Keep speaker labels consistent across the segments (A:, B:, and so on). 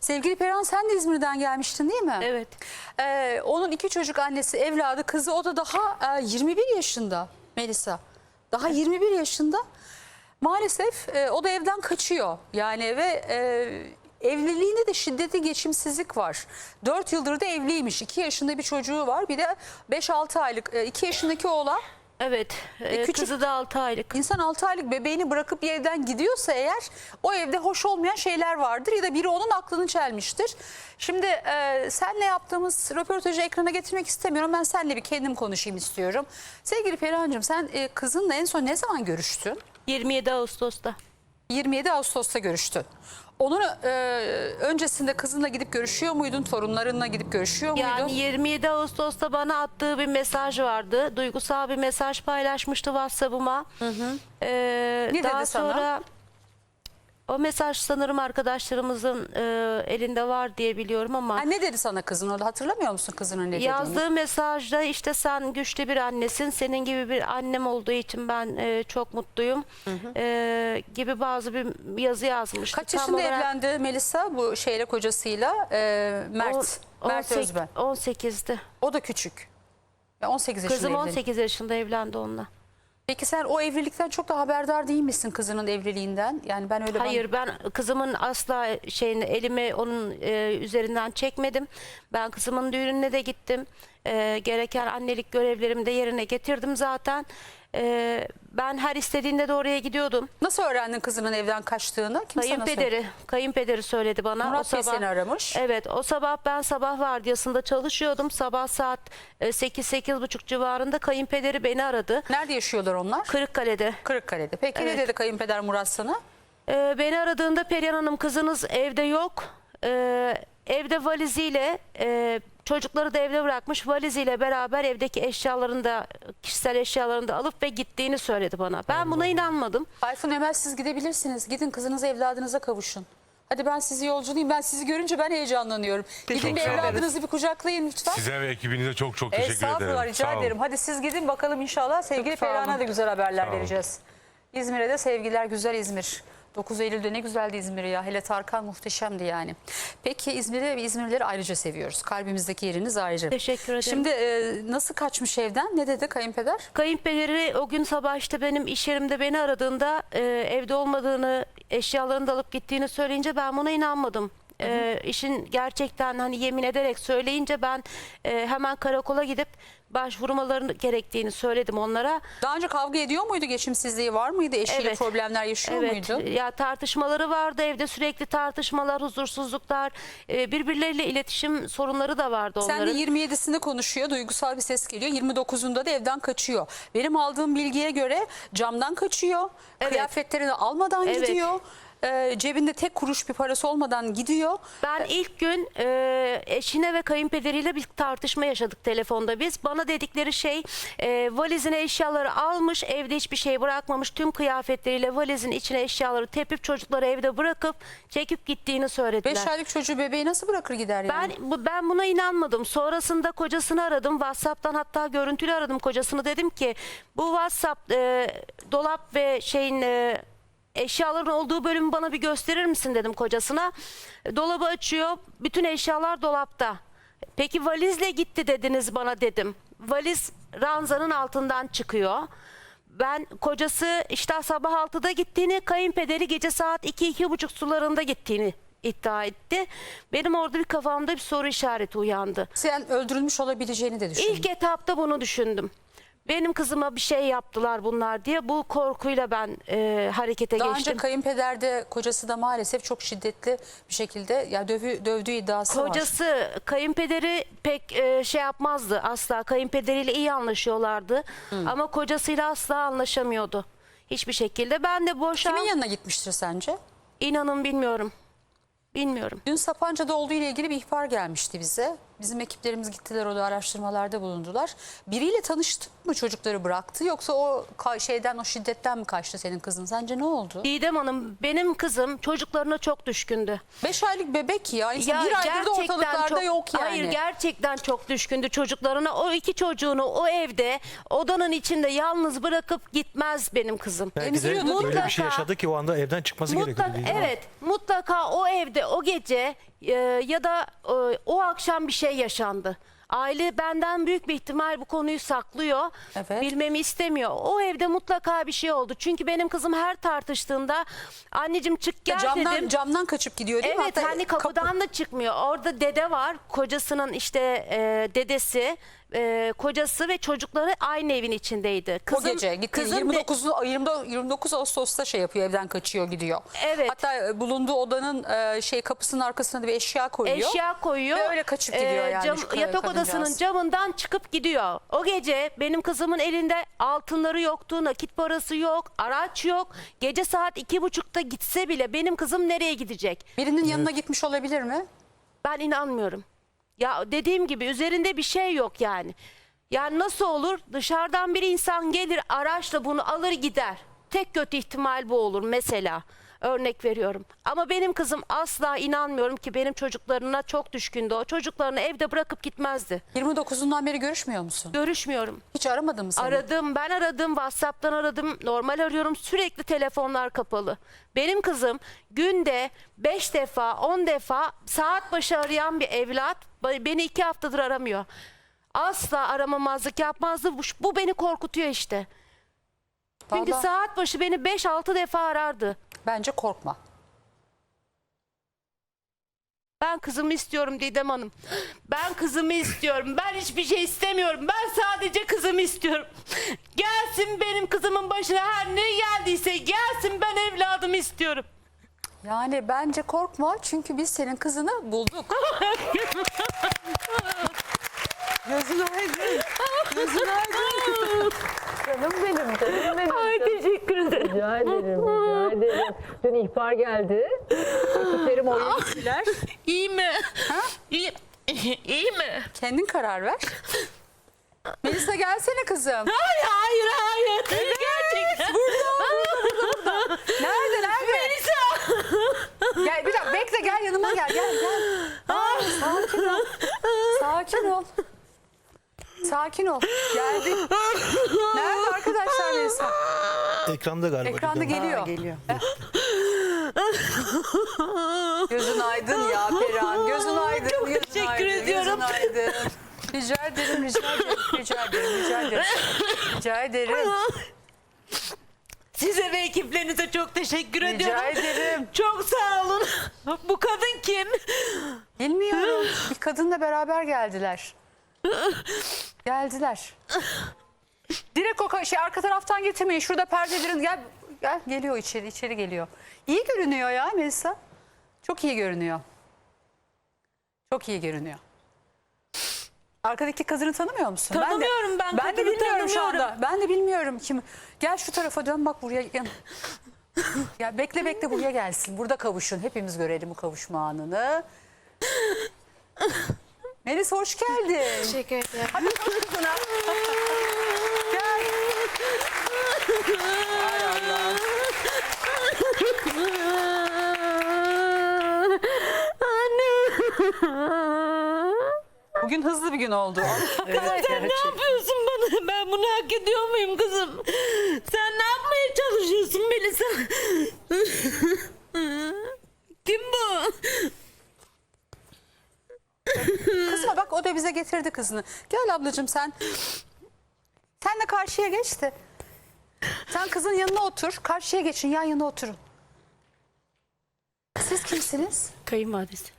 A: Sevgili Perihan sen de İzmir'den gelmiştin değil mi?
B: Evet.
A: Ee, onun iki çocuk annesi, evladı, kızı o da daha e, 21 yaşında Melisa. Daha 21 yaşında. Maalesef e, o da evden kaçıyor. Yani ve e, evliliğinde de şiddetli geçimsizlik var. 4 yıldır da evliymiş. 2 yaşında bir çocuğu var. Bir de 5-6 aylık 2 yaşındaki oğlan.
B: Evet. Ee,
A: küçük-
B: Kızı da 6 aylık.
A: İnsan 6 aylık bebeğini bırakıp bir evden gidiyorsa eğer o evde hoş olmayan şeyler vardır ya da biri onun aklını çelmiştir. Şimdi e, senle yaptığımız röportajı ekrana getirmek istemiyorum. Ben seninle bir kendim konuşayım istiyorum. Sevgili Perihan'cığım sen e, kızınla en son ne zaman görüştün?
B: 27 Ağustos'ta.
A: 27 Ağustos'ta görüştün. Onun e, öncesinde kızınla gidip görüşüyor muydun? Torunlarınla gidip görüşüyor muydun?
B: Yani 27 Ağustos'ta bana attığı bir mesaj vardı. Duygusal bir mesaj paylaşmıştı WhatsApp'ıma. Ee,
A: Ne
B: daha
A: dedi sana?
B: O mesaj sanırım arkadaşlarımızın e, elinde var diye biliyorum ama
A: Ha, ne dedi sana kızın orada hatırlamıyor musun kızının ne dediğini?
B: Yazdığı mesajda işte sen güçlü bir annesin, senin gibi bir annem olduğu için ben e, çok mutluyum e, gibi bazı bir yazı yazmış.
A: Kaç yaşında evlendi Melisa bu şeyle kocasıyla e, Mert. Mert Özben.
B: 18'di.
A: O da küçük. Ya 18 yaşında
B: Kızım
A: evlendi.
B: 18 yaşında evlendi onunla.
A: Peki sen o evlilikten çok da haberdar değil misin kızının evliliğinden? Yani ben öyle
B: Hayır ben kızımın asla şeyini elimi onun e, üzerinden çekmedim. Ben kızımın düğününe de gittim. E, gereken annelik görevlerimi de yerine getirdim zaten. E, ben her istediğinde de oraya gidiyordum.
A: nasıl öğrendin kızının evden kaçtığını? Kim sana söyledi?
B: Kayınpederi, kayınpederi söyledi bana.
A: Murat Bey seni aramış.
B: Evet, o sabah ben sabah vardiyasında çalışıyordum. Sabah saat 8-8.30 civarında kayınpederi beni aradı.
A: Nerede yaşıyorlar onlar?
B: Kırıkkale'de.
A: Kırıkkale'de. Peki ne
B: Evet.
A: dedi kayınpeder Murat sana?
B: Ee, beni aradığında Perihan Hanım kızınız evde yok. Ee, evde valiziyle e, çocukları da evde bırakmış valiziyle beraber evdeki eşyalarını da kişisel eşyalarını da alıp ve gittiğini söyledi bana. Ben buna inanmadım.
A: Tayfun Emel siz gidebilirsiniz. Gidin kızınız evladınıza kavuşun. Hadi ben sizi yolculayayım. Ben sizi görünce ben heyecanlanıyorum. Gidin
C: Çok
A: bir
C: sağ olun.
A: evladınızı bir kucaklayın lütfen.
C: Size ve ekibinize çok çok teşekkür ederim.
A: Estağfurullah rica
C: Sağ olun.
A: ederim. Hadi siz gidin bakalım inşallah sevgili
B: sağ olun.
A: Perihan'a da güzel haberler
C: Sağ
A: vereceğiz. İzmir'e de sevgiler güzel İzmir. 9 Eylül'de ne güzeldi İzmir ya. Hele Tarkan muhteşemdi yani. Peki İzmir'i ve İzmirlileri ayrıca seviyoruz. Kalbimizdeki yeriniz ayrı.
B: Teşekkür ederim.
A: Şimdi e, nasıl kaçmış evden? Ne dedi kayınpeder?
B: Kayınpederi o gün sabah işte benim iş yerimde beni aradığında e, evde olmadığını, eşyalarını da alıp gittiğini söyleyince ben buna inanmadım. E, işin gerçekten hani yemin ederek söyleyince ben e, hemen karakola gidip başvurmalarını gerektiğini söyledim onlara.
A: Daha önce kavga ediyor muydu? Geçimsizliği var mıydı? Eşiyle
B: Evet.
A: problemler yaşıyor
B: Evet,
A: muydu?
B: ya tartışmaları vardı evde sürekli tartışmalar, huzursuzluklar, e, birbirleriyle iletişim sorunları da vardı
A: Sen
B: onların.
A: de 27'sinde konuşuyor, duygusal bir ses geliyor. 29'unda da evden kaçıyor. Benim aldığım bilgiye göre camdan kaçıyor, kıyafetlerini almadan
B: Evet.
A: gidiyor. Ee, cebinde tek kuruş bir parası olmadan gidiyor.
B: Ben ilk gün e, eşine ve kayınpederiyle bir tartışma yaşadık telefonda biz. Bana dedikleri şey e, valizine eşyaları almış, evde hiçbir şey bırakmamış. Tüm kıyafetleriyle valizin içine eşyaları tepip çocukları evde bırakıp çekip gittiğini söylediler.
A: 5 aylık çocuğu bebeği nasıl bırakır gider yani?
B: Ben bu- ben buna inanmadım. Sonrasında kocasını aradım. WhatsApp'tan hatta görüntülü aradım kocasını. Dedim ki bu WhatsApp e, dolap ve şeyin e, eşyaların olduğu bölümü bana bir gösterir misin dedim kocasına. Dolabı açıyor. Bütün eşyalar dolapta. Peki valizle gitti dediniz bana dedim. Valiz ranzanın altından çıkıyor. Ben kocası işte sabah 6'da gittiğini, kayınpederi gece saat 2-2.30 sularında gittiğini iddia etti. Benim orada bir kafamda bir soru işareti uyandı.
A: Sen öldürülmüş olabileceğini de düşün.
B: İlk etapta bunu düşündüm. Benim kızıma bir şey yaptılar bunlar diye bu korkuyla ben e, harekete
A: Daha
B: geçtim.
A: önce kayınpeder de kocası da maalesef çok şiddetli bir şekilde ya dövü, dövdüğü iddiası var.
B: Kocası kayınpederi pek e, şey yapmazdı asla. Kayınpederiyle iyi anlaşıyorlardı. Ama kocasıyla asla anlaşamıyordu. Hiçbir şekilde. Ben de boşan
A: Kimin yanına gitmiştir sence?
B: inanın bilmiyorum. Bilmiyorum.
A: Dün Sapanca'da olduğu ile ilgili bir ihbar gelmişti bize. Bizim ekiplerimiz gittiler orada araştırmalarda bulundular. Biriyle tanıştı mı çocukları bıraktı yoksa o şeyden o şiddetten mi kaçtı senin kızın? Sence ne oldu?
B: Didem Hanım benim kızım çocuklarına çok düşkündü.
A: 5 aylık bebek ya. İnsan bir aydır da ortalıklarda
B: çok,
A: yok yani.
B: Hayır gerçekten çok düşkündü çocuklarına. O iki çocuğunu o evde odanın içinde yalnız bırakıp gitmez benim kızım.
D: Belki de
A: Emziriyordu
D: öyle bir
B: mutlaka.
D: şey yaşadı ki o anda evden çıkması gerekiyordu. Didem Hanım.
B: evet mutlaka o evde o gece e, ya da e, o akşam bir şey yaşandı. Aile benden büyük bir ihtimal bu konuyu saklıyor.
A: Evet.
B: Bilmemi istemiyor. O evde mutlaka bir şey oldu. Çünkü benim kızım her tartıştığında anneciğim çık gel
A: camdan,
B: dedim.
A: camdan kaçıp gidiyor değil mi?
B: Evet
A: Hatta
B: hani
A: kapı-
B: kapıdan da çıkmıyor. Orada dede var. Kocasının işte e, dedesi, e, kocası ve çocukları aynı evin içindeydi.
A: o gece gitti.
B: kızım de-
A: 29, 29, 29 Ağustos'ta şey yapıyor evden kaçıyor gidiyor.
B: Evet.
A: Hatta e, bulunduğu odanın e, şey kapısının arkasına da bir eşya koyuyor.
B: eşya koyuyor.
A: Ve öyle kaçıp gidiyor yani şu
B: yatak
A: kadıncağız.
B: odasının camından çıkıp gidiyor. O gece benim kızımın elinde altınları yoktu, nakit parası yok, araç yok. Gece saat iki buçukta gitse bile benim kızım nereye gidecek?
A: Birinin yanına gitmiş olabilir mi?
B: Ben inanmıyorum. Ya dediğim gibi üzerinde bir şey yok yani. Yani nasıl olur? Dışarıdan bir insan gelir araçla bunu alır gider. Tek kötü ihtimal bu olur mesela. Örnek veriyorum. Ama benim kızım asla inanmıyorum ki benim çocuklarına çok düşkündü. O çocuklarını evde bırakıp gitmezdi.
A: 29'undan beri görüşmüyor musun?
B: Görüşmüyorum.
A: Hiç aramadın mı seni?
B: Aradım, ben aradım, WhatsApp'tan aradım, normal arıyorum. Sürekli telefonlar kapalı. Benim kızım günde 5 defa, 10 defa saat başı arayan bir evlat beni iki haftadır aramıyor. Asla aramamazlık yapmazdı. Bu, bu beni korkutuyor işte. Çünkü
A: Vallahi
B: saat başı beni 5-6 defa arardı.
A: Bence korkma.
B: Ben kızımı istiyorum Didem Hanım. Ben kızımı istiyorum. Ben hiçbir şey istemiyorum. Ben sadece kızımı istiyorum. Gelsin benim kızımın başına her ne geldiyse gelsin ben evladımı istiyorum.
A: Yani bence korkma çünkü biz senin kızını bulduk. Gözün aydın. Gözün aydın.
D: Canım benim, canım benim.
B: Ay teşekkür ederim.
D: Rica ederim, rica ederim. Dün ihbar geldi. Ekiplerim oraya gittiler.
B: İyi mi? İyi, iyi mi?
A: Kendin karar ver. Melisa gelsene kızım.
B: Hayır hayır hayır. Gerçekten.
A: Nerede nerede?
B: Melisa.
A: Gel bir dakika bekle gel yanıma gel gel gel. Ay, sakin ol. Sakin ol. Sakin ol. Geldi. Nerede arkadaşlar Melisa?
E: Ekranda galiba.
A: Ekranda
E: Didem.
A: geliyor.
D: geliyor.
A: Gözün aydın ya Perihan. Gözün aydın.
B: Çok
A: gözün
B: teşekkür
A: aydın,
B: ediyorum.
A: Gözün aydın. Rica ederim, rica ederim, rica ederim, rica ederim. Rica ederim.
B: Size ve ekiplerinize çok teşekkür ediyorum.
A: Rica ederim.
B: Çok sağ olun. Bu kadın kim?
A: Bilmiyorum. Bir kadınla beraber geldiler. Geldiler. Direkt o şey arka taraftan getirmeyin. Şurada perdelerin gel gel geliyor içeri içeri geliyor. İyi görünüyor ya Melisa. Çok iyi görünüyor. Çok iyi görünüyor. Arkadaki kadını tanımıyor musun?
B: Tanımıyorum ben
A: Ben de
B: kadını
A: bilmiyorum şu anda. Ben de bilmiyorum kim. Gel şu tarafa dön bak buraya. Yan. ya bekle bekle buraya gelsin. Burada kavuşun. Hepimiz görelim bu kavuşma anını. Melis hoş geldin.
B: Teşekkür ederim.
A: Hadi koş kızına. Gel. Ay Allah. Bugün hızlı bir gün oldu.
B: Sen ne yapıyorsun bana? Ben bunu hak ediyor muyum kızım? Sen ne yapmaya çalışıyorsun Melisa? Kim bu?
A: Kızma bak o da bize getirdi kızını. Gel ablacığım sen. Sen de karşıya geç de. Sen kızın yanına otur. Karşıya geçin yan yana oturun. Siz kimsiniz?
B: Kayınvalidesi.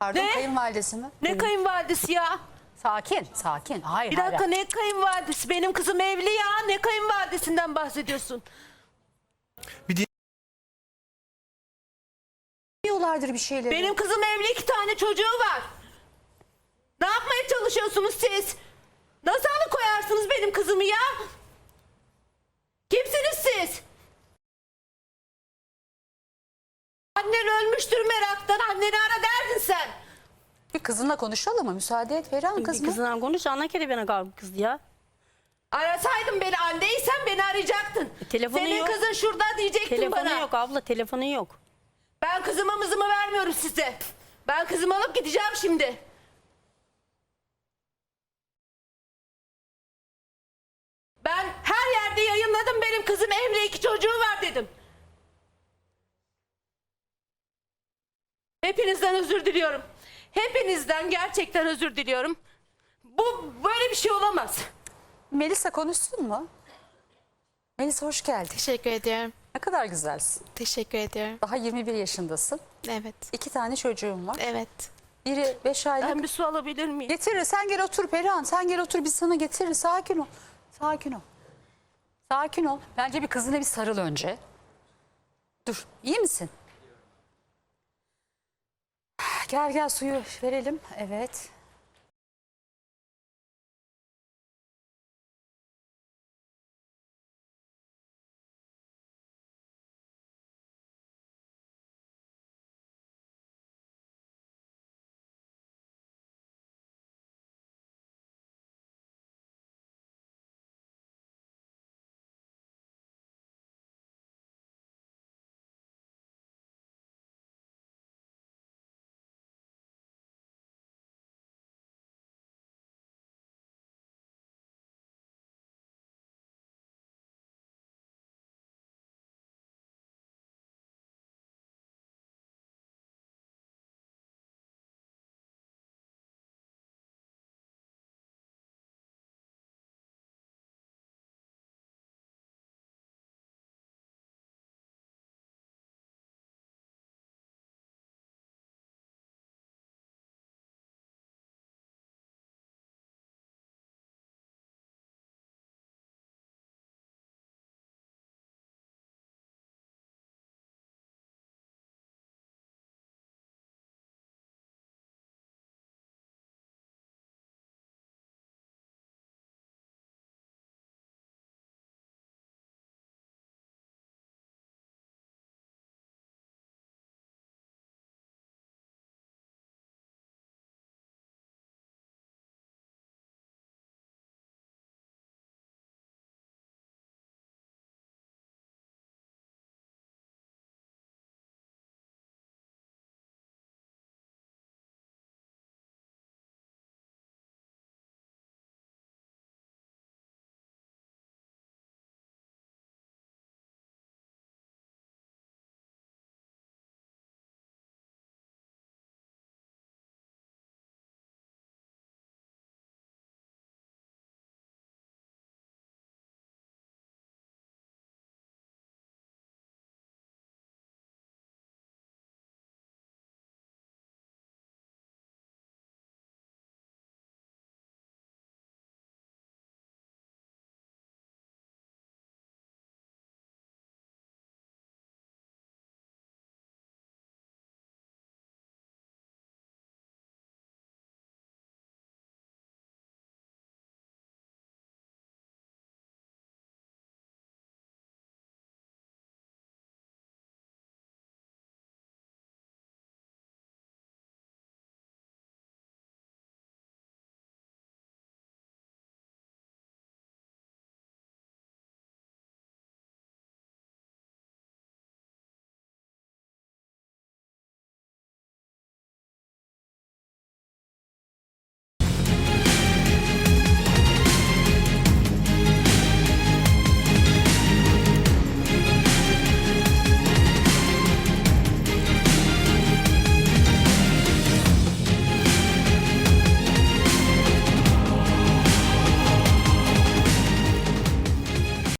A: Pardon
B: Ne?
A: kayınvalidesi mi?
B: Ne kayınvalidesi ya?
A: Sakin sakin. Hayır
B: Bir
A: hayır.
B: dakika ne kayınvalidesi? Benim kızım evli ya. Ne kayınvalidesinden bahsediyorsun?
E: Bir di-
A: Bilmiyorlardır bir şeyleri.
B: Benim kızım evli iki tane çocuğu var. Ne yapmaya çalışıyorsunuz siz? Nasıl alıkoyarsınız benim kızımı ya? Kimsiniz siz? Annen ölmüştür meraktan. Anneni ara derdin sen.
A: Bir kızınla konuşalım mı? Müsaade et Perihan kız
F: Bir
A: mı?
F: kızına konuş ana kere bana kalk kız ya.
B: Arasaydın beni anneysen beni arayacaktın.
F: telefonu
B: Senin
F: yok.
B: kızın şurada diyecektin
F: Telefonu
B: bana.
F: yok abla telefonu yok.
B: Ben kızıma mızımı vermiyorum size. Ben kızımı alıp gideceğim şimdi. Ben her yerde yayınladım benim kızım evli iki çocuğu var dedim. Hepinizden özür diliyorum. Hepinizden gerçekten özür diliyorum. Bu böyle bir şey olamaz.
A: Melisa konuşsun mu? Melisa hoş geldin.
G: Teşekkür ediyorum.
A: Ne kadar güzelsin.
G: Teşekkür ediyorum.
A: Daha 21 yaşındasın.
G: Evet.
A: İki tane çocuğun var.
G: Evet.
A: Biri 5 aylık.
B: Ben bir su alabilir miyim?
A: Getirir. Sen gel otur Perihan. Sen gel otur biz sana getiririz. Sakin ol. Sakin ol. Sakin ol. Bence bir kızına bir sarıl önce. Dur. İyi misin? Gel gel suyu verelim. Evet.